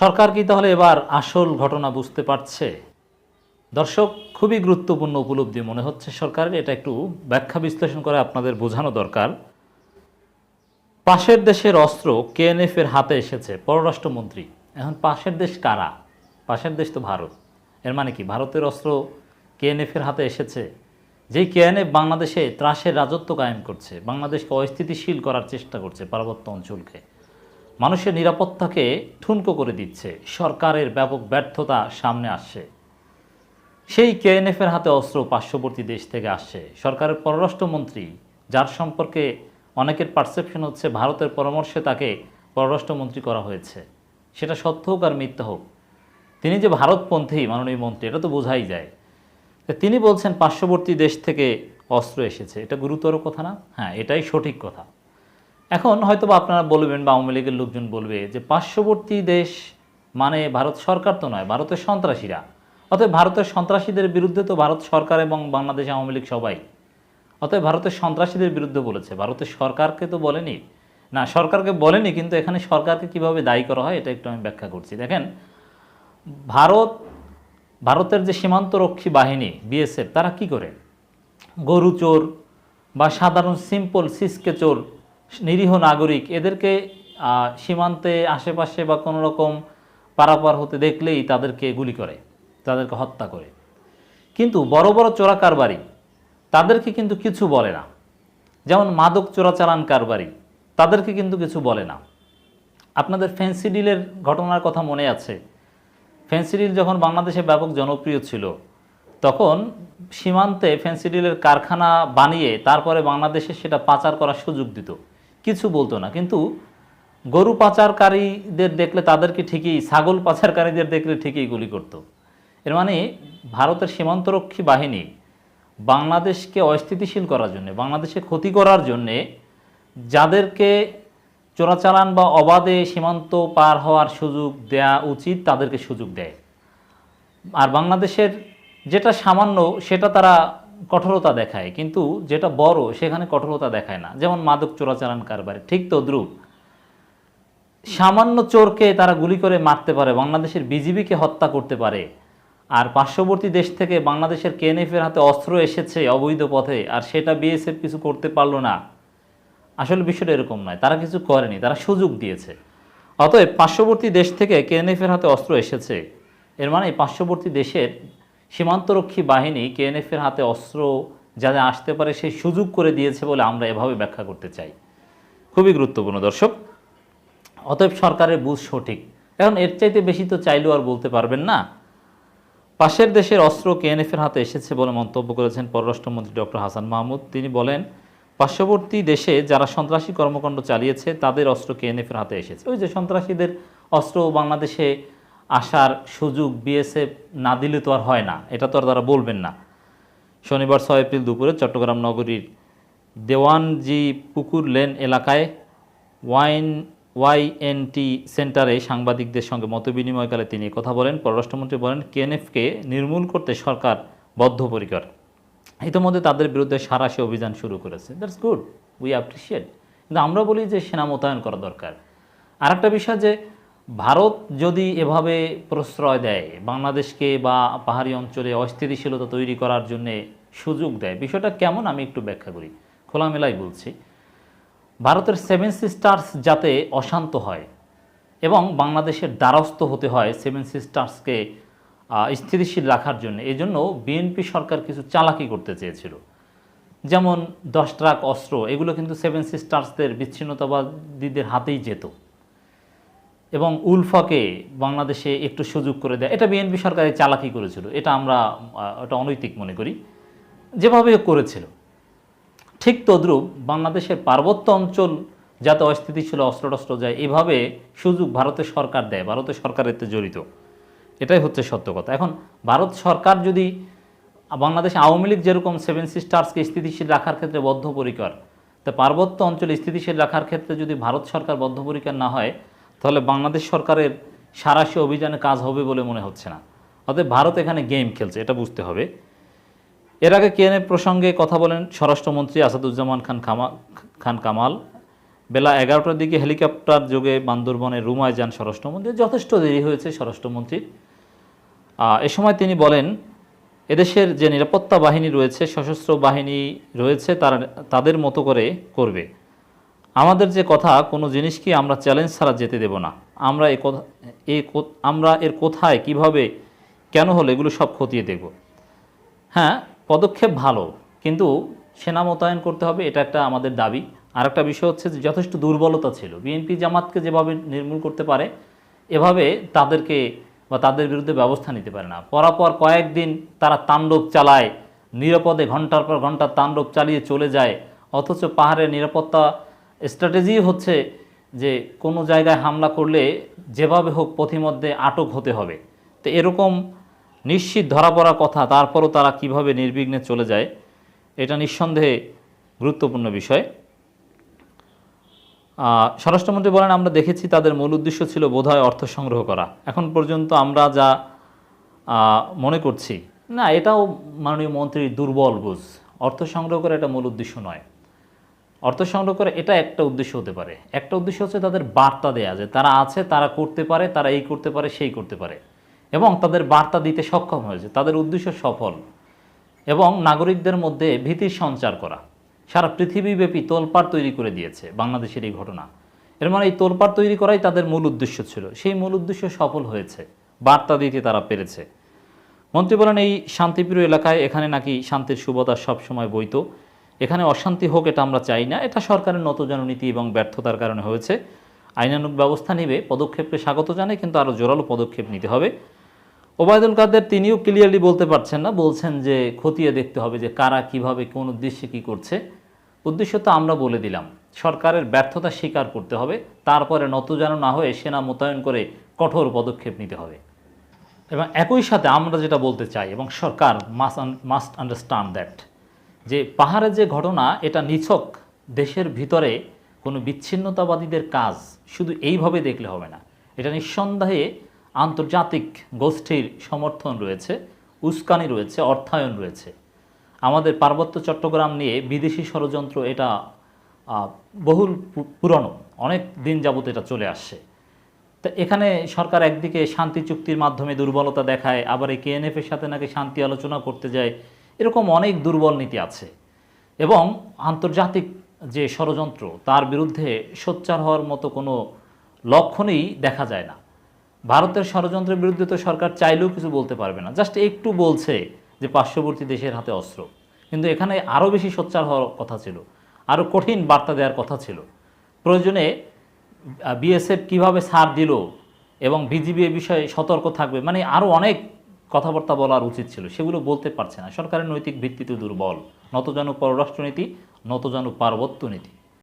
সরকার কি তাহলে এবার আসল ঘটনা বুঝতে পারছে? দর্শক, খুবই গুরুত্বপূর্ণ উপলব্ধি মনে হচ্ছে সরকারের, এটা একটু ব্যাখ্যা বিশ্লেষণ করে আপনাদের বোঝানো দরকার। পাশের দেশের অস্ত্র কেএনএফ এর হাতে এসেছে, পররাষ্ট্রমন্ত্রী। এখন পাশের দেশ কারা? পাশের দেশ তো ভারত। এর মানে কি? ভারতের অস্ত্র কেএনএফ এর হাতে এসেছে। যেই কেএনএফ বাংলাদেশে ত্রাসের রাজত্ব কায়েম করছে, বাংলাদেশকে অস্থিতিশীল করার চেষ্টা করছে পার্বত্য অঞ্চলকে। মানুষের নিরাপত্তাকে ঠুনকো করে দিচ্ছে। সরকারের ব্যাপক ব্যর্থতা সামনে আসছে। সেই কেএনএফ এর হাতে অস্ত্র পার্শ্ববর্তী দেশ থেকে আসছে। সরকারের পররাষ্ট্রমন্ত্রী, যার সম্পর্কে অনেকের পারসেপশন হচ্ছে ভারতের পরামর্শে তাকে পররাষ্ট্রমন্ত্রী করা হয়েছে। সেটা সত্য হোক আর মিথ্যা হোক। তিনি যে ভারতপন্থী মাননীয় মন্ত্রী, এটা তো বোঝাই যায়। তিনি বলছেন পার্শ্ববর্তী দেশ থেকে অস্ত্র এসেছে। এটা গুরুতর কথা না? হ্যাঁ এটাই সঠিক কথা। এখন হয়তো আপনারা বলবেন বা আওয়ামী লীগের লোকজন বলবে যে পার্শ্ববর্তী দেশ মানে ভারত সরকার তো নয়, ভারতের সন্ত্রাসীরা। অতএব ভারতের সন্ত্রাসীদের বিরুদ্ধে তো ভারত সরকার এবং বাংলাদেশ আওয়ামী লীগ সবাই। অতএব ভারতের সন্ত্রাসীদের বিরুদ্ধে বলেছে, ভারতের সরকারকে তো বলেনি। না, সরকারকে বলেনি, কিন্তু এখানে সরকারকে কীভাবে দায়ী করা হয় এটা একটু আমি ব্যাখ্যা করছি। দেখেন, ভারত, ভারতের যে সীমান্তরক্ষী বাহিনী, বিএসএফ, তারা কি করে? গরু চোর বা সাধারণ সিম্পল সিসকে চোর নিরীহ নাগরিক, এদেরকে সীমান্তে, আশেপাশে বা কোনো রকম পারাপার হতে দেখলেই তাদেরকে গুলি করে, তাদেরকে হত্যা করে। কিন্তু বড় বড় চোরা কারবারি, তাদেরকে কিন্তু কিছু বলে না। যেমন মাদক চোরাচালান কারবারি, তাদেরকে কিন্তু কিছু বলে না। আপনাদের ফেন্সি ডিলের ঘটনার কথা মনে আছে? ফেন্সি ডিল যখন বাংলাদেশে ব্যাপক জনপ্রিয় ছিল, তখন সীমান্তে ফেন্সি ডিলের কারখানা বানিয়ে তারপরে বাংলাদেশে সেটা পাচার করার সুযোগ দিত। কিছু বলতো না। কিন্তু গরু পাচারকারীদের দেখলে তাদেরকে ঠিকই, ছাগল পাচারকারীদের দেখলে ঠিকই গুলি করত? এর মানে ভারতের সীমান্তরক্ষী বাহিনী বাংলাদেশকে অস্থিতিশীল করার জন্য বাংলাদেশে ক্ষতি করার জন্যে যাদেরকে চোরাচালান বা অবাধে সীমান্ত পার হওয়ার সুযোগ দেয়া উচিত তাদেরকে সুযোগ দেয়। আর বাংলাদেশের যেটা সামান্য, সেটা তারা কঠোরতা দেখায়, কিন্তু যেটা বড় সেখানে কঠোরতা দেখায় না। যেমন মাদক চোরাচালান কারবারে, ঠিক তো তদ্রুপ সামান্য চোরকে তারা গুলি করে মারতে পারে, বাংলাদেশের বিজিবিকে হত্যা করতে পারে। আর পার্শ্ববর্তী দেশ থেকে বাংলাদেশের কেএনএফের হাতে অস্ত্র এসেছে অবৈধ পথে, আর সেটা বিএসএফ কিছু করতে পারল না। আসলে বিষয়টা এরকম নয়, তারা কিছু করেনি, তারা সুযোগ দিয়েছে। অতএব পার্শ্ববর্তী দেশ থেকে কেএনএফের হাতে অস্ত্র এসেছে। এর মানে পার্শ্ববর্তী দেশের সীমান্তরক্ষী বাহিনী কেএনএফের হাতে অস্ত্র যাতে আসতে পারে সেই সুযোগ করে দিয়েছে বলে আমরা এভাবে ব্যাখ্যা করতে চাই। খুবই গুরুত্বপূর্ণ, দর্শক। অতএব সরকারের বুঝ সঠিক। এখন এর চাইতে বেশি তো চাইলেও আর বলতে পারবেন না। পাশের দেশের অস্ত্র কেএনএফের হাতে এসেছে বলে মন্তব্য করেছেন পররাষ্ট্রমন্ত্রী ডক্টর হাসান মাহমুদ। তিনি বলেন, পার্শ্ববর্তী দেশে যারা সন্ত্রাসী কর্মকাণ্ড চালিয়েছে, তাদের অস্ত্র কেএনএফের হাতে এসেছে। ওই যে সন্ত্রাসীদের অস্ত্র বাংলাদেশে আসার সুযোগ বিএসএফ না দিলে তো আর হয় না। এটা তো আর তারা বলবেন না। শনিবার ছয় এপ্রিল দুপুরে চট্টগ্রাম নগরীর দেওয়ানজি পুকুর লেন এলাকায় ওয়াইন ওয়াইএনটি সেন্টারে সাংবাদিকদের সঙ্গে মতবিনিময়কালে তিনি কথা বলেন। পররাষ্ট্রমন্ত্রী বলেন, কেএনএফকে নির্মূল করতে সরকার বদ্ধপরিকর। ইতিমধ্যে তাদের বিরুদ্ধে সারাশি অভিযান শুরু করেছে। দ্যাটস গুড উই অ্যাপ্রিসিয়েট কিন্তু আমরা বলি যে সেনা মোতায়েন করা দরকার। আর একটা বিষয় যে ভারত যদি এভাবে প্রশ্রয় দেয়, বাংলাদেশকে বা পাহাড়ি অঞ্চলে অস্থিতিশীলতা তৈরি করার জন্যে সুযোগ দেয়, বিষয়টা কেমন আমি একটু ব্যাখ্যা করি। খোলামেলাই বলছি, ভারতের সেভেন সিস্টার্স যাতে অশান্ত হয় এবং বাংলাদেশের দ্বারস্থ হতে হয় সেভেন সিস্টার্সকে স্থিতিশীল রাখার জন্য, এই জন্য বিএনপি সরকার কিছু চালাকি করতে চেয়েছিল। যেমন দশ ট্রাক অস্ত্র, এগুলো কিন্তু সেভেন সিস্টার্সদের বিচ্ছিন্নতাবাদীদের হাতেই যেত। এবং উলফাকে বাংলাদেশে একটু সুযোগ করে দেয়। এটা বিএনপি সরকারের চালাকি করেছিল। এটা আমরা এটা অনৈতিক মনে করি। যেভাবে করেছিল। ঠিক তদ্রূপ বাংলাদেশের পার্বত্য অঞ্চল যাতে অস্থিতিশীল অস্ত্র টস্ত্র যায়, এভাবে সুযোগ ভারতের সরকার দেয়। ভারতের সরকার এতে জড়িত। এটাই হচ্ছে সত্য কথা। এখন ভারত সরকার যদি বাংলাদেশ আওয়ামী লীগ যেরকম সেভেন সিস্টার্সকে স্থিতিশীল রাখার ক্ষেত্রে বদ্ধপরিকর, তা পার্বত্য অঞ্চলে স্থিতিশীল রাখার ক্ষেত্রে যদি ভারত সরকার বদ্ধপরিকর না হয় তাহলে বাংলাদেশ সরকারের সারাশি অভিযানে কাজ হবে বলে মনে হচ্ছে না। অতএব ভারত এখানে গেম খেলছে, এটা বুঝতে হবে। এর আগে কেএনএফ প্রসঙ্গে কথা বলেন স্বরাষ্ট্রমন্ত্রী আসাদুজ্জামান খান খামা, খান কামাল। বেলা এগারোটার দিকে হেলিকপ্টার যোগে বান্দরবনের রুমায় যান স্বরাষ্ট্রমন্ত্রী। যথেষ্ট দেরি হয়েছে স্বরাষ্ট্রমন্ত্রীর। এ সময় তিনি বলেন, এদেশের যে নিরাপত্তা বাহিনী রয়েছে, সশস্ত্র বাহিনী রয়েছে, তারা, তাদের মতো করে করবে। আমাদের যে কথা, কোনো জিনিসকে আমরা চ্যালেঞ্জ ছাড়া যেতে দেব না। আমরা এ কথা, এ আমরা এর কোথায়, কীভাবে, কেন হলো, এগুলো সব খতিয়ে দেখব। হ্যাঁ পদক্ষেপ ভালো, কিন্তু সেনা মোতায়েন করতে হবে, এটা একটা আমাদের দাবি। আর একটা বিষয় হচ্ছে যে যথেষ্ট দুর্বলতা ছিল। বিএনপি জামাতকে যেভাবে নির্মূল করতে পারে, এভাবে তাদেরকে বা তাদের বিরুদ্ধে ব্যবস্থা নিতে পারে না। পরাপর কয়েকদিন তারা তাণ্ডব চালায়, নিরাপদে ঘণ্টার পর ঘণ্টা তাণ্ডব চালিয়ে চলে যায়, অথচ পাহাড়ের নিরাপত্তা স্ট্র্যাটেজি হচ্ছে যে কোনো জায়গায় হামলা করলে যেভাবে হোক পথিমধ্যে আটক হতে হবে। তো এরকম নিশ্চিত ধরা পড়া কথা, তারপরও তারা কীভাবে নির্বিঘ্নে চলে যায়, এটা নিঃসন্দেহে গুরুত্বপূর্ণ বিষয়। স্বরাষ্ট্রমন্ত্রী বলেন, আমরা দেখেছি তাদের মূল উদ্দেশ্য ছিল বোধহয় অর্থ সংগ্রহ করা। এখন পর্যন্ত আমরা যা মনে করছি, না, এটাও মাননীয় মন্ত্রীর দুর্বল বুঝ। অর্থ সংগ্রহ করা এটা মূল উদ্দেশ্য নয়। অর্থ সংগ্রহ করে এটা একটা উদ্দেশ্য হতে পারে। একটা উদ্দেশ্য হচ্ছে তাদের বার্তা দেয়া যে তারা আছে, তারা করতে পারে, তারা এই করতে পারে, সেই করতে পারে। এবং তাদের বার্তা দিতে সক্ষম হয়েছে তাদের উদ্দেশ্য সফল। এবং নাগরিকদের মধ্যে ভীতির সঞ্চার করা। সারা পৃথিবীব্যাপী তোলপাড় তৈরি করে দিয়েছে বাংলাদেশের এই ঘটনা। এর মানে এই তোলপাড় তৈরি করাই তাদের মূল উদ্দেশ্য ছিল। সেই মূল উদ্দেশ্য সফল হয়েছে। বার্তা দিতে তারা পেরেছে। মন্ত্রী বলেন, এই শান্তিপ্রিয় এলাকায় এখানে নাকি শান্তির সুবতার সবসময় বইত এখানে অশান্তি হোক এটা আমরা চাই না। এটা সরকারের নতজন নীতি এবং ব্যর্থতার কারণে হয়েছে। আইনানুগ ব্যবস্থা নেবে, পদক্ষেপকে স্বাগত জানায়, কিন্তু আরও জোরালো পদক্ষেপ নিতে হবে। ওবায়দুল কাদের তিনিও ক্লিয়ারলি বলতে পারছেন না, বলছেন যে খতিয়ে দেখতে হবে যে কারা কীভাবে, কোন উদ্দেশ্যে কি করছে। উদ্দেশ্য তো আমরা বলে দিলাম। সরকারের ব্যর্থতা স্বীকার করতে হবে, তারপরে নত যেন না হয়ে সেনা মোতায়েন করে কঠোর পদক্ষেপ নিতে হবে। এবং একই সাথে আমরা যেটা বলতে চাই, এবং সরকার মাস্ট মাস্ট আন্ডারস্ট্যান্ড দ্যাট যে পাহাড়ের যে ঘটনা, এটা নিছক দেশের ভিতরে কোনো বিচ্ছিন্নতাবাদীদের কাজ, শুধু এইভাবে দেখলে হবে না। এটা নিঃসন্দেহে আন্তর্জাতিক গোষ্ঠীর সমর্থন রয়েছে, উস্কানি রয়েছে, অর্থায়ন রয়েছে। আমাদের পার্বত্য চট্টগ্রাম নিয়ে বিদেশি ষড়যন্ত্র এটা বহুল পুরনো, অনেক দিন যাবত এটা চলে আসছে। তা এখানে সরকার একদিকে শান্তি চুক্তির মাধ্যমে দুর্বলতা দেখায়, আবার এই কেএনএফ এর সাথে নাকি শান্তি আলোচনা করতে যায়। এরকম অনেক দুর্বল নীতি আছে। এবং আন্তর্জাতিক যে ষড়যন্ত্র, তার বিরুদ্ধে সোচ্চার হওয়ার মতো কোনো লক্ষণই দেখা যায় না। ভারতের ষড়যন্ত্রের বিরুদ্ধে তো সরকার চাইলেও কিছু বলতে পারবে না। জাস্ট একটু বলছে যে পার্শ্ববর্তী দেশের হাতে অস্ত্র। কিন্তু এখানে আরও বেশি সোচ্চার হওয়ার কথা ছিল। আরও কঠিন বার্তা দেওয়ার কথা ছিল। প্রয়োজনে বিএসএফ কীভাবে ছাড় দিল এবং বিজিবি এ বিষয়ে সতর্ক থাকবে মানে আরও অনেক কথাবার্তা বলার উচিত ছিল, সেগুলো বলতে পারছে না। সরকারের নৈতিক ভিত্তিতে দুর্বল। নতজানু পররাষ্ট্রনীতি নতজানু পার্বত্য নীতি।